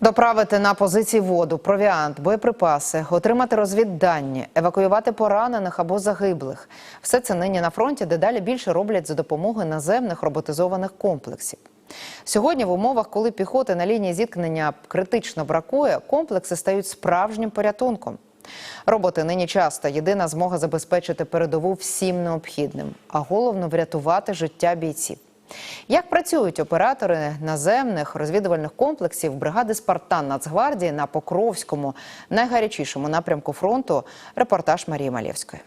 Доправити на позиції воду, провіант, боєприпаси, отримати розвіддані, евакуювати поранених або загиблих. Все це нині на фронті дедалі більше роблять за допомогою наземних роботизованих комплексів. Сьогодні, в умовах, коли піхоти на лінії зіткнення критично бракує, комплекси стають справжнім порятунком. Роботи нині часто єдина змога забезпечити передову всім необхідним, а головно врятувати життя бійців. Як працюють оператори наземних розвідувальних комплексів бригади Спартан Нацгвардії на Покровському, найгарячішому напрямку фронту? Репортаж Марії Малєвської.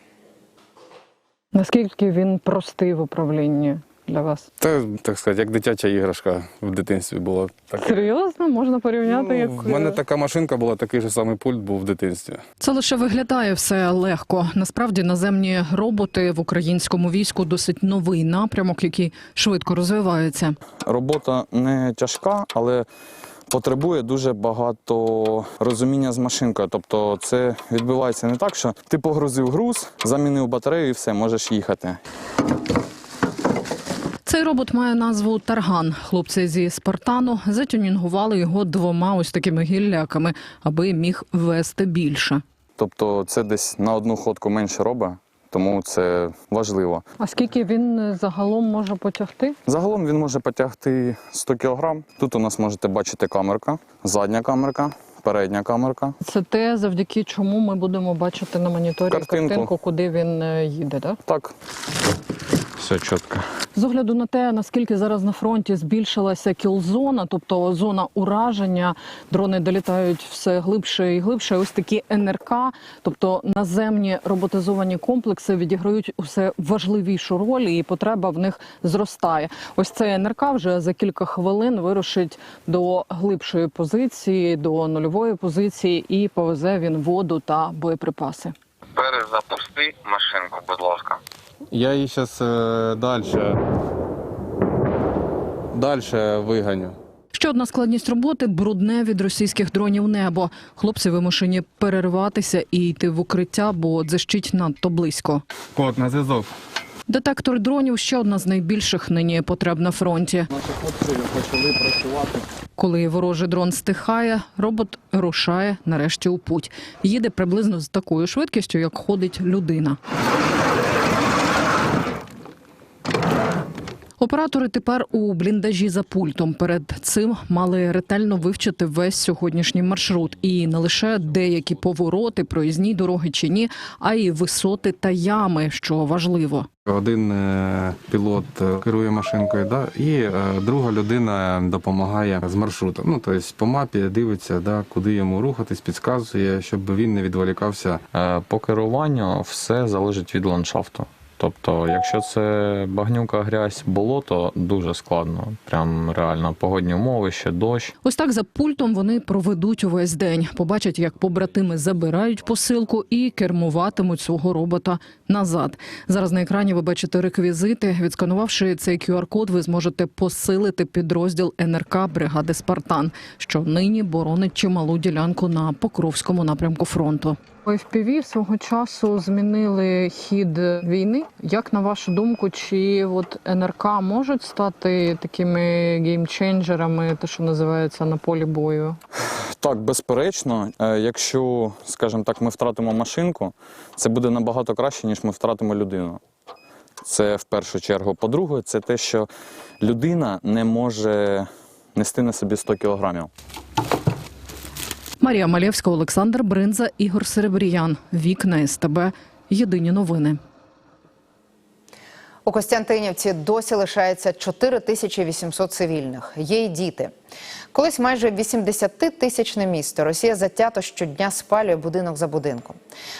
Наскільки він простий в управлінні для вас? Та, так сказати, як дитяча іграшка в дитинстві була. Так, Серйозно? Можна порівняти Ну, як в мене така машинка була, такий же самий пульт був в дитинстві. Це лише виглядає все легко. Насправді наземні роботи в українському війську досить новий напрямок, який швидко розвивається. Робота не тяжка, але потребує дуже багато розуміння з машинкою. Тобто це відбувається не так, що ти погрузив груз, замінив батарею і все, можеш їхати. Цей робот має назву Тарган. Хлопці зі Спартану затюнінгували його двома ось такими гілляками, аби міг вести більше. Тобто це десь на одну ходку менше робить, тому це важливо. А скільки він е, загалом може потягти? Загалом він може потягти 100 кг. Тут у нас можете бачити камерка, задня камерка, передня камерка. Це те, завдяки чому ми будемо бачити на моніторі Картинку. картинку, куди він е, їде. Так? Так. Все чітко. З огляду на те, наскільки зараз на фронті збільшилася кілзона, тобто зона ураження, дрони долітають все глибше і глибше. Ось такі НРК, тобто наземні роботизовані комплекси, відіграють усе важливішу роль, і потреба в них зростає. Ось цей НРК вже за кілька хвилин вирушить до глибшої позиції, до нульової позиції, і повезе він воду та боєприпаси. Перезапусти машинку, будь ласка. Я її зараз далі. Далі виганю. Ще одна складність роботи брудне від російських дронів небо. Хлопці вимушені перерватися і йти в укриття, бо дзищить надто близько. Код на зв'язок. Детектор дронів ще одна з найбільших нині потреб на фронті. Наші хлопці почали працювати. Коли ворожий дрон стихає, робот рушає нарешті у путь. Їде приблизно з такою швидкістю, як ходить людина. Оператори тепер у бліндажі за пультом. Перед цим мали ретельно вивчити весь сьогоднішній маршрут. І не лише деякі повороти, проїзні дороги чи ні, а й висоти та ями, що важливо. Один е, пілот е, керує машинкою, да, і е, друга людина допомагає з маршрутом. Ну, тобто по мапі дивиться, да, куди йому рухатись, підказує, щоб він не відволікався. По керуванню все залежить від ландшафту. Тобто, якщо це багнюка, грязь, болото, дуже складно. Прям реально погодні умови, ще дощ. Ось так за пультом вони проведуть увесь день. Побачать, як побратими забирають посилку і кермуватимуть свого робота назад. Зараз на екрані ви бачите реквізити. Відсканувавши цей QR-код, ви зможете посилити підрозділ НРК бригади Спартан, що нині боронить чималу ділянку на Покровському напрямку фронту. FPV свого часу змінили хід війни. Як на вашу думку, чи от НРК можуть стати такими геймченджерами, те, що називається на полі бою? Так, безперечно, Е, якщо, скажімо так, ми втратимо машинку, це буде набагато краще, ніж ми втратимо людину. Це в першу чергу. По-друге, це те, що людина не може нести на собі 100 кілограмів. Марія Малєвська, Олександр Бринза, Ігор Серебріян. Вікна СТБ. Єдині новини. У Костянтинівці досі лишається 4800 цивільних. Є й діти. Колись майже 80-тисячне місто Росія затято щодня спалює будинок за будинком.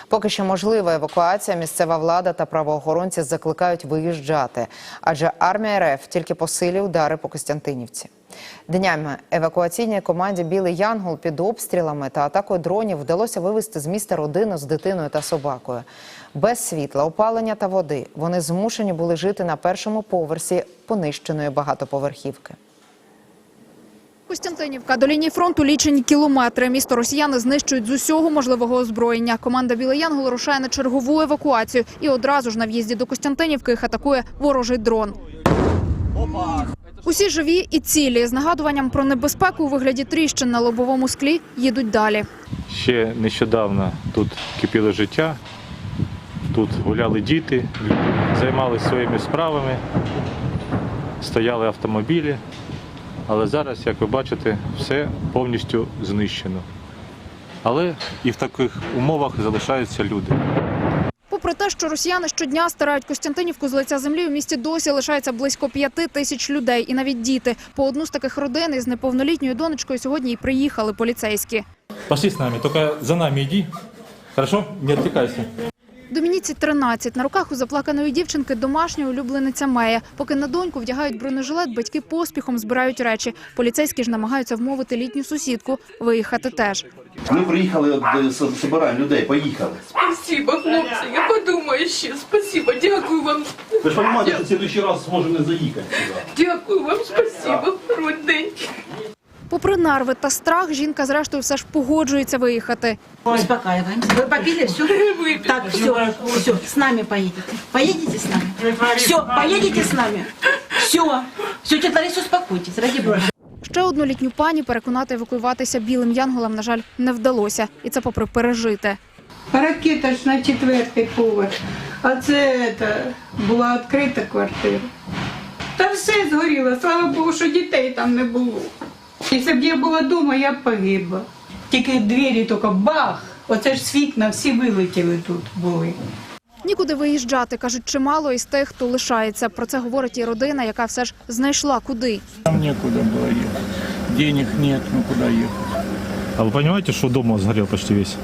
Поки що можлива евакуація, місцева влада та правоохоронці закликають виїжджати, адже армія РФ тільки посилює удари по Костянтинівці. Днями евакуаційній команді Білий Янгол під обстрілами та атакою дронів вдалося вивезти з міста родину з дитиною та собакою. Без світла, опалення та води вони змушені були жити на першому поверсі понищеної багатоповерхівки. Костянтинівка до лінії фронту лічені кілометри. Місто росіяни знищують з усього можливого озброєння. Команда Білий Янгол рушає на чергову евакуацію і одразу ж на в'їзді до Костянтинівки їх атакує ворожий дрон. Усі живі і цілі з нагадуванням про небезпеку у вигляді тріщин на лобовому склі їдуть далі. Ще нещодавно тут кипіло життя, тут гуляли діти, займалися своїми справами, стояли автомобілі. Але зараз, як ви бачите, все повністю знищено. Але і в таких умовах залишаються люди. Попри те, що росіяни щодня стирають Костянтинівку з лиця землі, у місті досі лишається близько п'яти тисяч людей, і навіть діти. По одну з таких родин із неповнолітньою донечкою сьогодні і приїхали поліцейські. Пошли з нами, тільки за нами йди. Хорошо? Не відвлекайся. Домініці 13. На руках у заплаканої дівчинки домашня улюблениця Мея. Поки на доньку вдягають бронежилет, батьки поспіхом збирають речі. Поліцейські ж намагаються вмовити літню сусідку виїхати теж. Ми приїхали, е, собираємо людей, поїхали. Спасибо, хлопці, я подумаю ще. Спасибо, дякую вам. Ви ж розумієте, що в следующий раз зможе не заїхати. Дякую вам, спасибо, родненькі. Попри нарви та страх, жінка зрештою все ж погоджується виїхати. Успокаиваемся. Вы попили все? Так, все, все, с нами поедете. Поедете с нами? Все, поедете с нами? Все. Все, тетя Лариса, успокойтесь, ради бога. Ще одну літню пані переконати евакуюватися білим янголам, на жаль, не вдалося. І це попри пережите. Ракета ж на четвертий поверх, а це це, була відкрита квартира. Та все згоріло, слава Богу, що дітей там не було. Якщо б я була вдома, я б погибла. Тільки двері тільки бах, оце ж з вікна всі вилетіли тут були. Нікуди виїжджати, кажуть, чимало із тих, хто лишається. Про це говорить і родина, яка все ж знайшла куди. Нам некуда было ехать. Денег нет, ну куда ехать? А вы понимаете, что дом сгорел почти весь?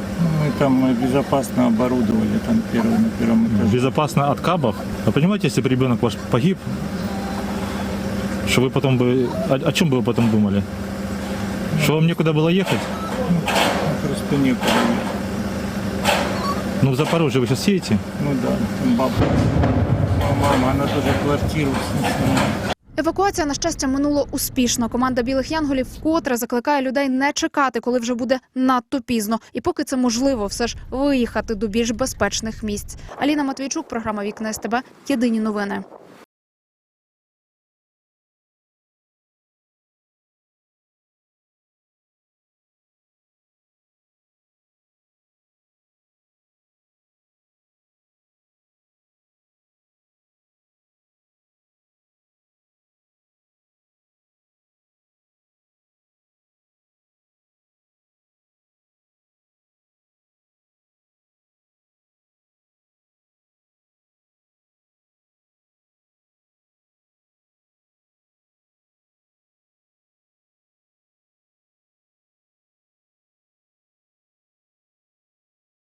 Мы там безпечно оборудовали там перший, на першому етажі. Безопасно от кабов. Вы понимаете, если бы ребенок ваш погиб, что вы потом бы... О, о чем бы вы потом думали? Что вам некуда было ехать? Просто некуда. Ну, в Запорожье вы сейчас едете? Ну да, там баба. Мама, она тоже квартиру. Евакуація, на щастя, минуло успішно. Команда білих янголів вкотре закликає людей не чекати, коли вже буде надто пізно. І поки це можливо, все ж виїхати до більш безпечних місць. Аліна Матвійчук, програма Вікна СТБ. Єдині новини.